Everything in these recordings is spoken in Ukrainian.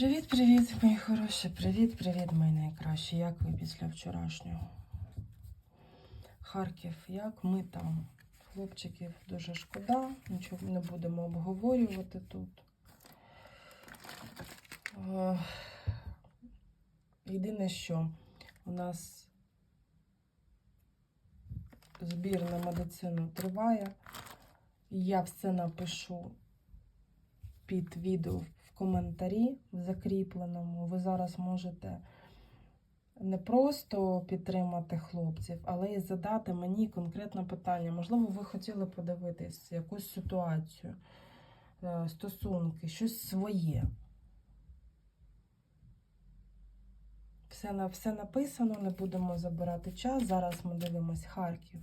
Привіт-привіт, мої хороші. Привіт-привіт, мої найкращі. Як ви після вчорашнього? Харків, як ми там? Хлопчиків дуже шкода, нічого не будемо обговорювати тут. Єдине, що у нас збір на медицину триває. Я все напишу під відео в коментарі в закріпленому. Ви зараз можете не просто підтримати хлопців, але й задати мені конкретне питання. Можливо, ви хотіли подивитись якусь ситуацію, е, стосунки, щось своє. Все, все написано, не будемо забирати час. Зараз ми дивимось Харків,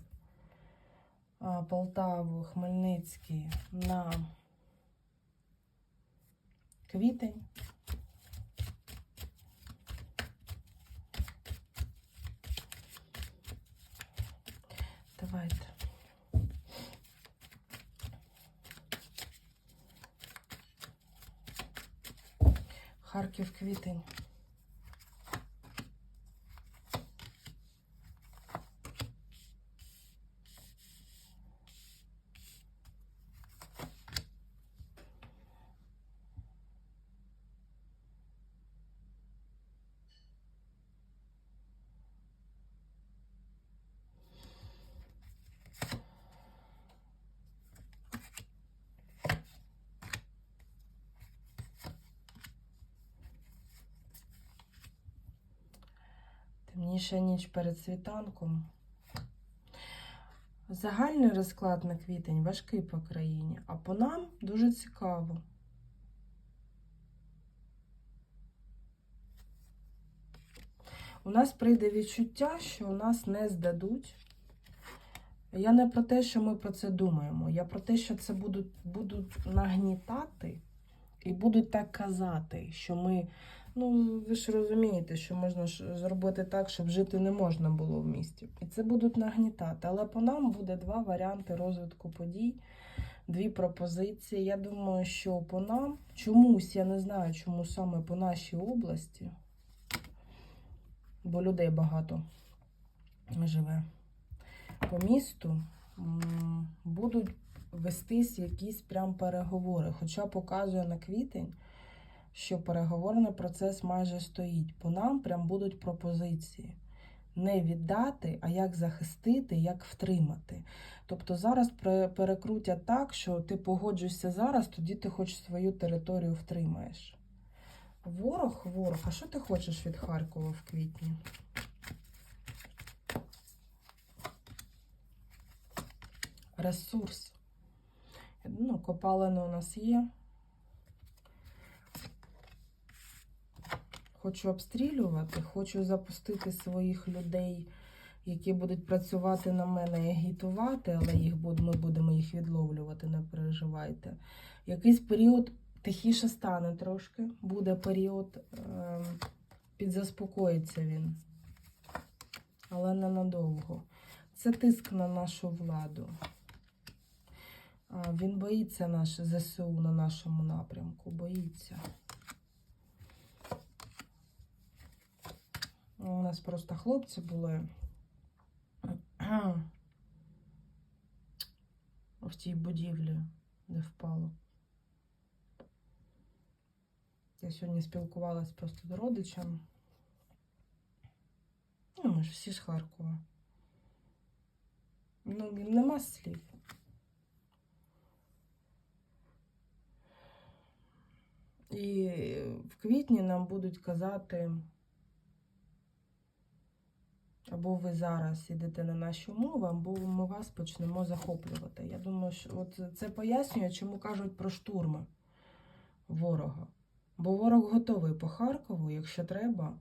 Полтаву, Хмельницький на квітень. Давайте. Харків квітень. Темніша ніч перед світанком. Загальний розклад на квітень важкий по країні, а по нам дуже цікаво. У нас прийде відчуття, що у нас не здадуть. Я не про те, що ми про це думаємо. Я про те, що це будуть, будуть нагнітати і будуть так казати, що ми. Ну, ви ж розумієте, що можна ж зробити так, щоб жити не можна було в місті. І це будуть нагнітати. Але по нам буде два варіанти розвитку подій, дві пропозиції. Я думаю, що по нам чомусь, я не знаю, чому саме по нашій області, бо людей багато живе. По місту будуть вестись якісь прям переговори. Хоча показує на квітень, що переговорний процес майже стоїть. По нам прям будуть пропозиції. Не віддати, а як захистити, як втримати. Тобто зараз перекрутять так, що ти погоджуєшся зараз, тоді ти хоч свою територію втримаєш. Ворог, ворог, а що ти хочеш від Харкова в квітні? Ресурс. Ну, копалини у нас є. Хочу обстрілювати, хочу запустити своїх людей, які будуть працювати на мене і агітувати, але їх ми будемо їх відловлювати, не переживайте. Якийсь період тихіше стане трошки, буде період, е, підзаспокоїться він, але ненадовго. Це тиск на нашу владу. Він боїться наш ЗСУ на нашому напрямку, боїться. У нас просто хлопці були в тій будівлі, де впало. Я сьогодні спілкувалась просто з родичем. Ну, ми ж всі з Харкова. Ну, нема слів. І в квітні нам будуть казати. Або ви зараз йдете на наші умови, або ми вас почнемо захоплювати. Я думаю, що от це пояснює, чому кажуть про штурми ворога. Бо ворог готовий по Харкову, якщо треба,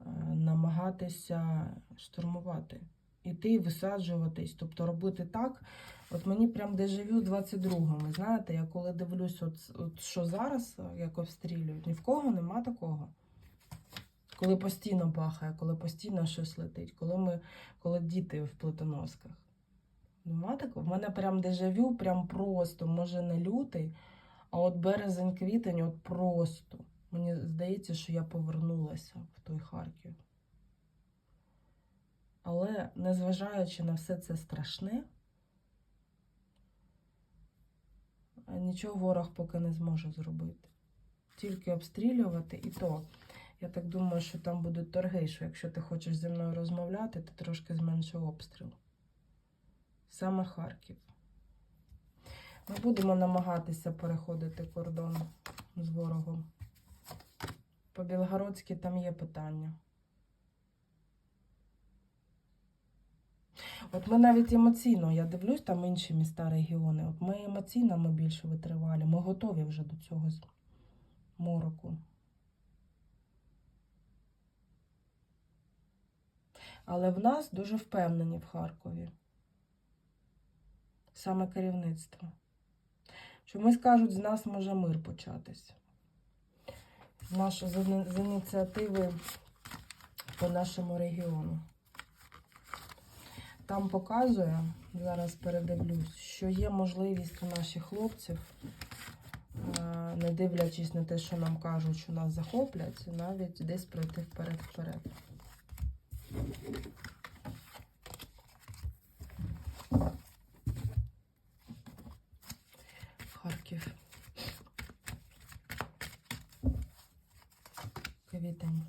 е, намагатися штурмувати. Іти висаджуватись, тобто робити так. От мені прям дежавю 22-го. Знаєте, я коли дивлюсь, от, от що зараз, е, як обстрілюють, ні в кого нема такого коли постійно бахає, коли постійно щось летить, коли ми, коли діти в плитоносках. Нема такого? В мене прям дежавю, прям просто, може не лютий, а от березень-квітень, от просто. Мені здається, що я повернулася в той Харків. Але незважаючи на все це страшне, нічого ворог поки не зможе зробити. Тільки обстрілювати, і то. Я так думаю, що там будуть торги, що якщо ти хочеш зі мною розмовляти, ти трошки зменши обстріл. Саме Харків. Ми будемо намагатися переходити кордон з ворогом. По Білгородськи там є питання. От ми навіть емоційно, я дивлюсь, там інші міста, регіони. От ми емоційно ми більше витривалі. Ми готові вже до цього мороку. Але в нас дуже впевнені в Харкові. Саме керівництво. Чомусь кажуть, з нас може мир початись. З, наш, з, з ініціативи по нашому регіону. Там показує, зараз передивлюсь, що є можливість у наших хлопців, е, не дивлячись на те, що нам кажуть, що нас захоплять, навіть десь пройти вперед-вперед. Харків. Квітень.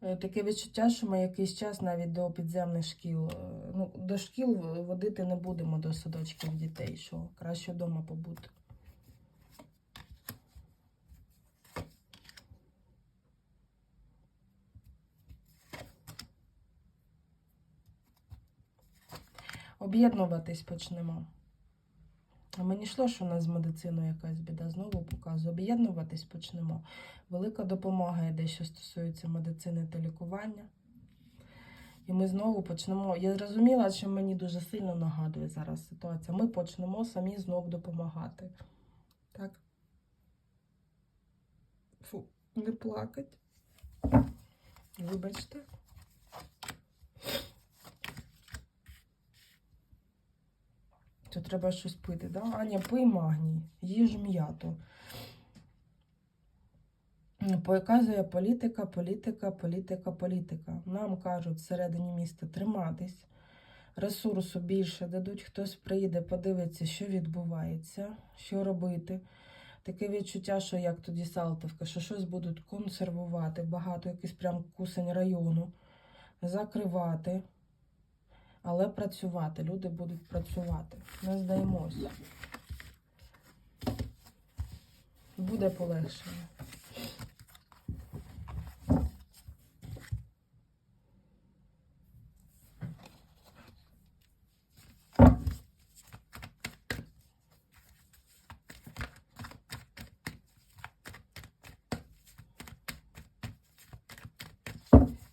Таке відчуття, що ми якийсь час навіть до підземних шкіл. е, Ну, до шкіл водити не будемо до садочків дітей, що краще вдома побути. Об'єднуватись почнемо. А мені йшло, що у нас з медициною якась біда. Знову показую. Об'єднуватись почнемо. Велика допомога йде, що стосується медицини та лікування. І ми знову почнемо. Я зрозуміла, що мені дуже сильно нагадує зараз ситуація. Ми почнемо самі знов допомагати. Так? Фу, не плакать. Вибачте. То треба щось пити, да? Аня, пий магній, їж м'яту. Показує політика, політика, політика, політика. Нам кажуть всередині міста триматись, ресурсу більше дадуть, хтось приїде, подивиться, що відбувається, що робити. Таке відчуття, що як тоді Салтовка, що щось будуть консервувати, багато якийсь прям кусень району, закривати, але працювати. Люди будуть працювати. Не здаємося. Буде полегшення.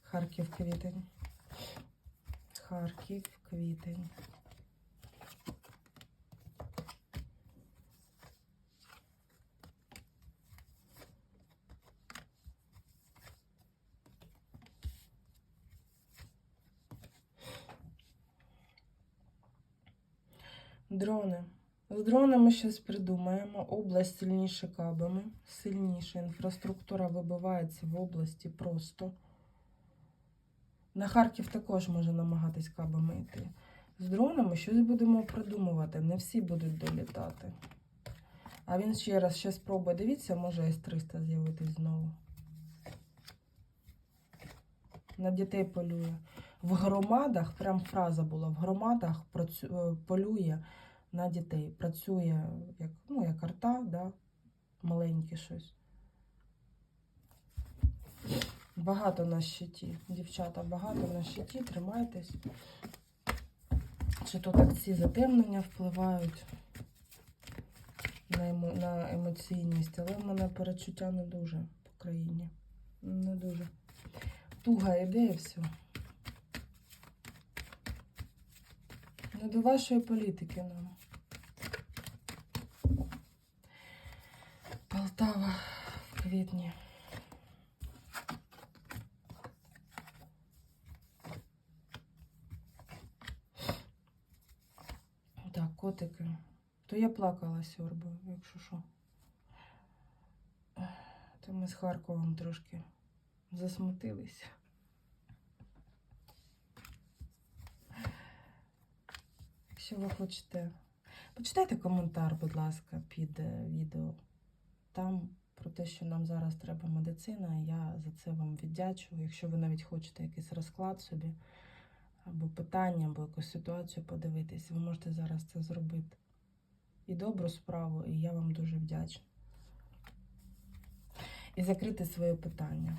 Харків квітень. Харків квітень. Дрони. З дронами щось придумаємо. Область сильніше кабами, сильніше. Інфраструктура вибивається в області просто. На Харків також може намагатись кабами йти. З дронами щось будемо придумувати. Не всі будуть долітати. А він ще раз ще спробує. Дивіться, може С-300 з'явитись знову. На дітей полює. В громадах, прям фраза була, в громадах е, полює на дітей. Працює як, ну, як арта, да? маленьке щось. Багато на щиті. Дівчата, багато на щиті. Тримайтесь. Чи то так ці затемнення впливають на, емо, на емоційність, але в мене перечуття не дуже по країні. Не дуже. Туга йде і все. Не до вашої політики нам. Полтава в квітні. Так, котики. То я плакала сьорбою, якщо що. То ми з Харковом трошки засмутилися. Якщо ви хочете, почитайте коментар, будь ласка, під е, відео. Там про те, що нам зараз треба медицина, я за це вам віддячу. Якщо ви навіть хочете якийсь розклад собі, або питання, або якусь ситуацію подивитись, ви можете зараз це зробити. І добру справу, і я вам дуже вдячна. І закрити своє питання.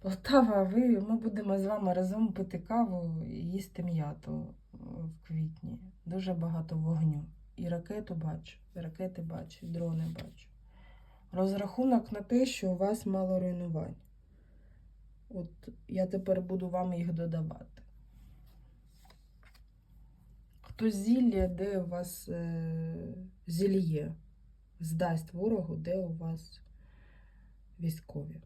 Полтава, ви, ми будемо з вами разом пити каву і їсти м'яту в квітні. Дуже багато вогню. І ракету бачу, і ракети бачу, і дрони бачу. Розрахунок на те, що у вас мало руйнувань. От я тепер буду вам їх додавати. Хто зілля, де у вас е, зільє, здасть ворогу, де у вас військові.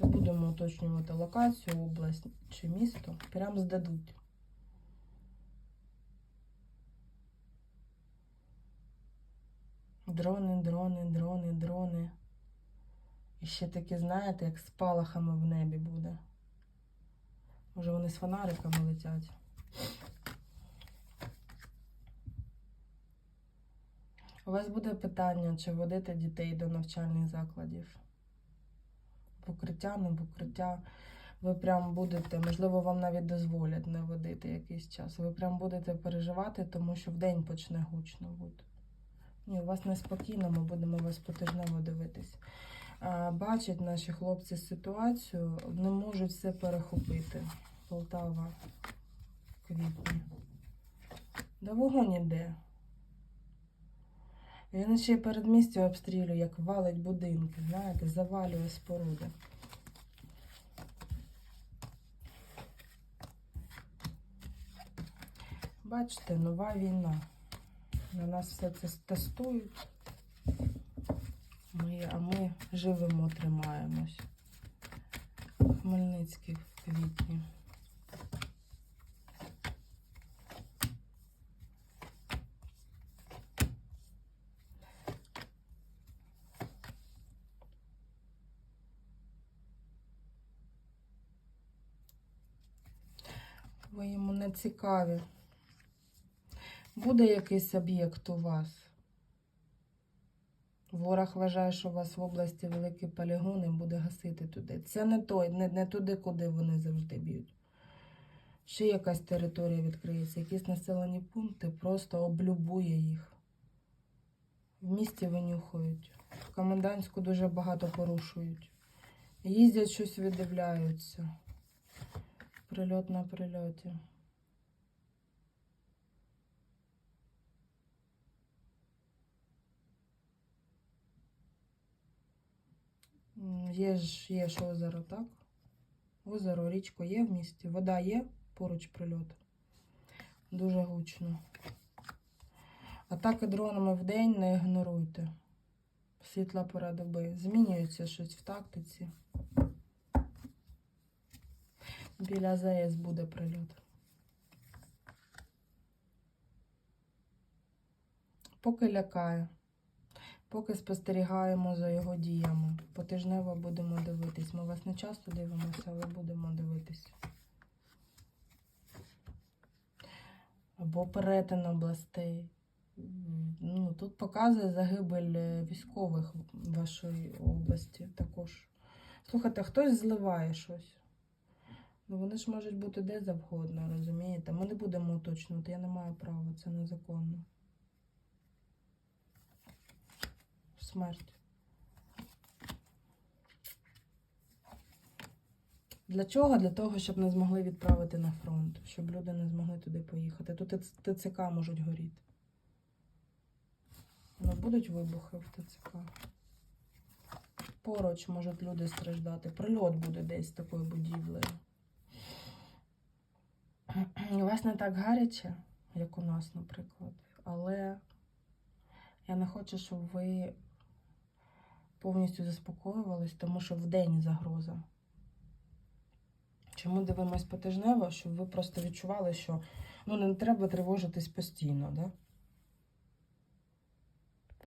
Ми будемо уточнювати локацію, область чи місто. Прям здадуть. Дрони, дрони, дрони, дрони. І ще такі, знаєте, як з палахами в небі буде. Може вони з фонариками летять. У вас буде питання, чи водити дітей до навчальних закладів? В укриття, не в укриття. Ви прям будете, можливо, вам навіть дозволять не водити якийсь час. Ви прям будете переживати, тому що вдень почне гучно бути. Ні, у вас неспокійно, ми будемо вас потижнево дивитись. Бачать наші хлопці ситуацію, не можуть все перехопити. Полтава, квітні. Да вогонь іде. Він ще й передмістя обстрілює, як валить будинки, знаєте, завалює споруди. Бачите, нова війна. На нас все це тестують. Ми, а ми живемо, тримаємось. Хмельницький в квітні. Ви йому не цікаві. Буде якийсь об'єкт у вас. Ворог вважає, що у вас в області великі полігони буде гасити туди. Це не той, не, не туди, куди вони завжди б'ють. Ще якась територія відкриється, якісь населені пункти, просто облюбує їх. В місті винюхають. В комендантську дуже багато порушують. Їздять щось видивляються. Прильот на прильоті. Є ж є ж озеро, так? Озеро, річко є в місті, вода є поруч прильот. Дуже гучно. Атаки дронами в день не ігноруйте. Світла пора доби. Змінюється щось в тактиці. Біля ЗАЕС буде прильот. Поки лякає. Поки спостерігаємо за його діями. Потижнево будемо дивитись. Ми вас не часто дивимося, але будемо дивитись. Або перетин областей. Ну, тут показує загибель е, військових вашої області також. Слухайте, хтось зливає щось. Ну, вони ж можуть бути де завгодно, розумієте? Ми не будемо уточнювати, я не маю права, це незаконно. Смерть. Для чого? Для того, щоб не змогли відправити на фронт, щоб люди не змогли туди поїхати. Тут ТЦК можуть горіти. Ну, будуть вибухи в ТЦК. Поруч можуть люди страждати. Прильот буде десь такою будівлею. У вас не так гаряче, як у нас, наприклад. Але я не хочу, щоб ви повністю заспокоювались, тому що вдень загроза. Чому дивимось потижнево? Щоб ви просто відчували, що ну не треба тривожитись постійно, да?